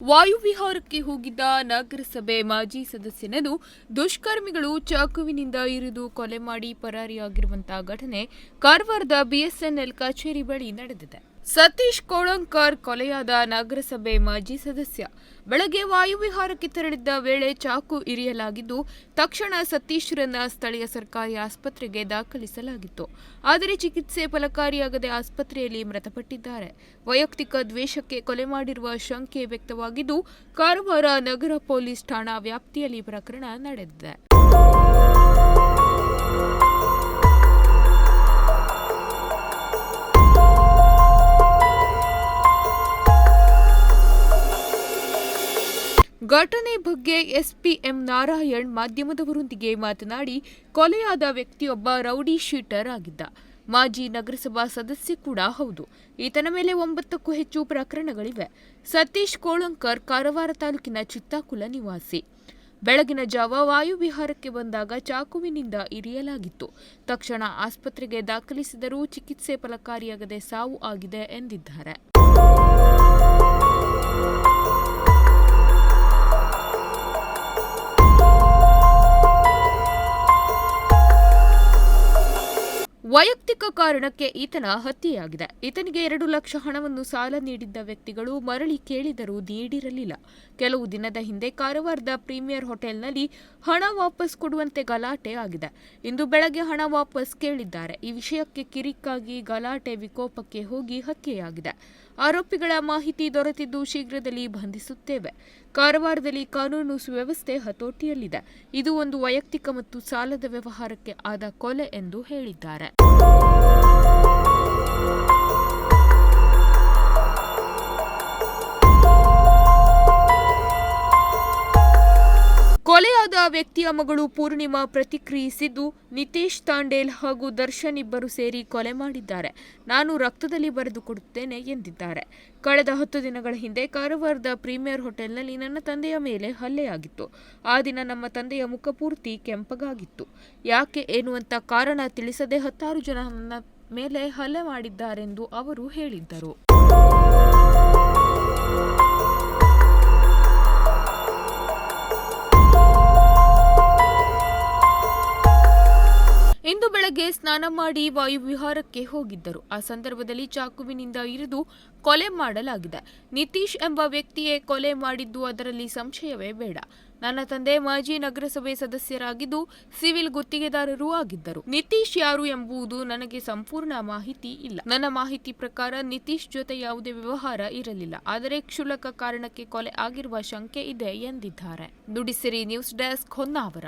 ವಾಯುವಿಹಾರಕ್ಕೆ ಹೋಗಿದ್ದ ನಗರಸಭೆ ಮಾಜಿ ಸದಸ್ಯನನ್ನು ದುಷ್ಕರ್ಮಿಗಳು ಚಾಕುವಿನಿಂದ ಇರಿದು ಕೊಲೆ ಮಾಡಿ ಪರಾರಿಯಾಗಿರುವಂತಹ ಘಟನೆ ಕಾರವಾರದ ಬಿಎಸ್ಎನ್ಎಲ್ ಕಚೇರಿ ಬಳಿ ನಡೆದಿದೆ. ಸತೀಶ್ ಕೋಳಂಕರ್ ಕೊಲೆಯಾದ ನಗರಸಭೆ ಮಾಜಿ ಸದಸ್ಯ. ಬೆಳಗ್ಗೆ ವಾಯುವಿಹಾರಕ್ಕೆ ತೆರಳಿದ್ದ ವೇಳೆ ಚಾಕು ಇರಿಯಲಾಗಿದ್ದು, ತಕ್ಷಣ ಸತೀಶ್ರನ್ನ ಸ್ಥಳೀಯ ಸರ್ಕಾರಿ ಆಸ್ಪತ್ರೆಗೆ ದಾಖಲಿಸಲಾಗಿತ್ತು. ಆದರೆ ಚಿಕಿತ್ಸೆ ಫಲಕಾರಿಯಾಗದೆ ಆಸ್ಪತ್ರೆಯಲ್ಲಿ ಮೃತಪಟ್ಟಿದ್ದಾರೆ. ವೈಯಕ್ತಿಕ ದ್ವೇಷಕ್ಕೆ ಕೊಲೆ ಮಾಡಿರುವ ಶಂಕೆ ವ್ಯಕ್ತವಾಗಿದ್ದು, ಕಾರವಾರ ನಗರ ಪೊಲೀಸ್ ಠಾಣಾ ವ್ಯಾಪ್ತಿಯಲ್ಲಿ ಪ್ರಕರಣ ನಡೆದಿದೆ. ಘಟನೆ ಬಗ್ಗೆ ಎಸ್ಪಿಎಂ ನಾರಾಯಣ್ ಮಾಧ್ಯಮದವರೊಂದಿಗೆ ಮಾತನಾಡಿ, ಕೊಲೆಯಾದ ವ್ಯಕ್ತಿಯೊಬ್ಬ ರೌಡಿ ಶೀಟರ್ ಆಗಿದ್ದ. ಮಾಜಿ ನಗರಸಭಾ ಸದಸ್ಯ ಕೂಡ ಹೌದು. ಈತನ ಮೇಲೆ ಒಂಬತ್ತಕ್ಕೂ ಹೆಚ್ಚು ಪ್ರಕರಣಗಳಿವೆ. ಸತೀಶ್ ಕೋಳಂಕರ್ ಕಾರವಾರ ತಾಲೂಕಿನ ಚಿತ್ತಾಕುಲ ನಿವಾಸಿ. ಬೆಳಗಿನ ಜಾವ ವಾಯುವಿಹಾರಕ್ಕೆ ಬಂದಾಗ ಚಾಕುವಿನಿಂದ ಇರಿಯಲಾಗಿತ್ತು. ತಕ್ಷಣ ಆಸ್ಪತ್ರೆಗೆ ದಾಖಲಿಸಿದರೂ ಚಿಕಿತ್ಸೆ ಫಲಕಾರಿಯಾಗದೆ ಸಾವು ಆಗಿದೆ ಎಂದಿದ್ದಾರೆ. ವೈಯಕ್ತಿಕ ಕಾರಣಕ್ಕೆ ಈತನ ಹತ್ಯೆಯಾಗಿದೆ. ಈತನಿಗೆ ಎರಡು ಲಕ್ಷ ಹಣವನ್ನು ಸಾಲ ನೀಡಿದ್ದ ವ್ಯಕ್ತಿಗಳು ಮರಳಿ ಕೇಳಿದರೂ ನೀಡಿರಲಿಲ್ಲ ಕೆಲವು ದಿನದ ಹಿಂದೆ ಕಾರವಾರದ ಪ್ರೀಮಿಯರ್ ಹೋಟೆಲ್ನಲ್ಲಿ ಹಣ ವಾಪಸ್ ಕೊಡುವಂತೆ ಗಲಾಟೆ ಆಗಿದೆ. ಇಂದು ಬೆಳಗ್ಗೆ ಹಣ ವಾಪಸ್ ಕೇಳಿದ್ದಾರೆ. ಈ ವಿಷಯಕ್ಕೆ ಕಿರಿಕ್ಕಾಗಿ ಗಲಾಟೆ ವಿಕೋಪಕ್ಕೆ ಹೋಗಿ ಹತ್ಯೆಯಾಗಿದೆ. ಆರೋಪಿಗಳ ಮಾಹಿತಿ ದೊರೆತಿದ್ದು ಶೀಘ್ರದಲ್ಲಿ ಬಂಧಿಸುತ್ತೇವೆ. ಕಾರವಾರದಲ್ಲಿ ಕಾನೂನು ಸುವ್ಯವಸ್ಥೆ ಹತೋಟಿಯಲ್ಲಿದೆ. ಇದು ಒಂದು ವೈಯಕ್ತಿಕ ಮತ್ತು ಸಾಲದ ವ್ಯವಹಾರಕ್ಕೆ ಆದ ಕೊಲೆ ಎಂದು ಹೇಳಿದ್ದಾರೆ. ವ್ಯಕ್ತಿಯ ಮಗಳು ಪೂರ್ಣಿಮಾ ಪ್ರತಿಕ್ರಿಯಿಸಿದ್ದು, ನಿತೇಶ್ ತಾಂಡೇಲ್ ಹಾಗೂ ದರ್ಶನ್ ಇಬ್ಬರು ಸೇರಿ ಕೊಲೆ ಮಾಡಿದ್ದಾರೆ. ನಾನು ರಕ್ತದಲ್ಲಿ ಬರೆದು ಕೊಡುತ್ತೇನೆ ಎಂದಿದ್ದಾರೆ. ಕಳೆದ ಹತ್ತು ದಿನಗಳ ಹಿಂದೆ ಕಾರವಾರದ ಪ್ರೀಮಿಯರ್ ಹೋಟೆಲ್ನಲ್ಲಿ ನನ್ನ ತಂದೆಯ ಮೇಲೆ ಹಲ್ಲೆಯಾಗಿತ್ತು. ಆ ದಿನ ನಮ್ಮ ತಂದೆಯ ಮುಖಪೂರ್ತಿ ಕೆಂಪಗಾಗಿತ್ತು. ಯಾಕೆ ಎನ್ನುವಂತ ಕಾರಣ ತಿಳಿಸದೆ ಹತ್ತಾರು ಜನ ನನ್ನ ಮೇಲೆ ಹಲ್ಲೆ ಮಾಡಿದ್ದಾರೆಂದು ಅವರು ಹೇಳಿದ್ದರು. ಇಂದು ಬೆಳಗ್ಗೆ ಸ್ನಾನ ಮಾಡಿ ವಾಯುವಿಹಾರಕ್ಕೆ ಹೋಗಿದ್ದರು. ಆ ಸಂದರ್ಭದಲ್ಲಿ ಚಾಕುವಿನಿಂದ ಇರಿದು ಕೊಲೆ ಮಾಡಲಾಗಿದೆ. ನಿತೀಶ್ ಎಂಬ ವ್ಯಕ್ತಿಯೇ ಕೊಲೆ ಮಾಡಿದ್ದು ಅದರಲ್ಲಿ ಸಂಶಯವೇ ಬೇಡ. ನನ್ನ ತಂದೆ ಮಾಜಿ ನಗರಸಭೆ ಸದಸ್ಯರಾಗಿದ್ದು ಸಿವಿಲ್ ಗುತ್ತಿಗೆದಾರರೂ ಆಗಿದ್ದರು. ನಿತೀಶ್ ಯಾರು ಎಂಬುದು ನನಗೆ ಸಂಪೂರ್ಣ ಮಾಹಿತಿ ಇಲ್ಲ. ನನ್ನ ಮಾಹಿತಿ ಪ್ರಕಾರ ನಿತೀಶ್ ಜೊತೆ ಯಾವುದೇ ವ್ಯವಹಾರ ಇರಲಿಲ್ಲ. ಆದರೆ ಕ್ಷುಲಕ ಕಾರಣಕ್ಕೆ ಕೊಲೆ ಆಗಿರುವ ಶಂಕೆ ಇದೆ ಎಂದಿದ್ದಾರೆ. ದುಡಿಸಿರಿ ನ್ಯೂಸ್ ಡೆಸ್ಕ್ ಹೊನ್ನಾವರ.